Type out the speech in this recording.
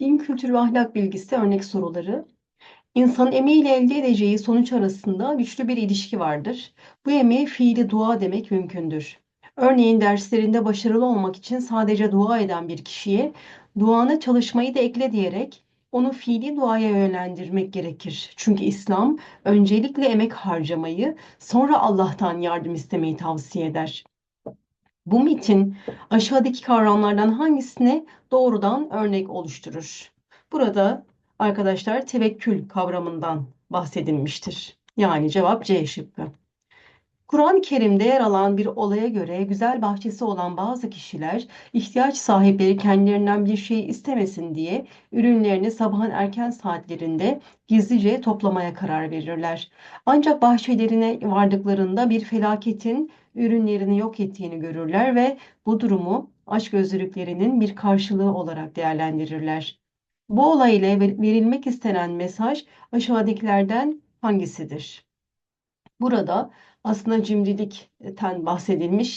Din kültürü ve ahlak bilgisi örnek soruları. İnsanın emeğiyle elde edeceği sonuç arasında güçlü bir ilişki vardır. Bu emeğe fiili dua demek mümkündür. Örneğin derslerinde başarılı olmak için sadece dua eden bir kişiye duana çalışmayı da ekle diyerek onu fiili duaya yönlendirmek gerekir. Çünkü İslam öncelikle emek harcamayı, sonra Allah'tan yardım istemeyi tavsiye eder. Bu metin aşağıdaki kavramlardan hangisine doğrudan örnek oluşturur? Burada arkadaşlar tevekkül kavramından bahsedilmiştir. Yani cevap C şıkkı. Kur'an-ı Kerim'de yer alan bir olaya göre güzel bahçesi olan bazı kişiler ihtiyaç sahipleri kendilerinden bir şey istemesin diye ürünlerini sabahın erken saatlerinde gizlice toplamaya karar verirler. Ancak bahçelerine vardıklarında bir felaketin ürünlerini yok ettiğini görürler ve bu durumu açgözlülüklerinin bir karşılığı olarak değerlendirirler. Bu olay ile verilmek istenen mesaj aşağıdakilerden hangisidir? Burada aslında cimrilikten bahsedilmiş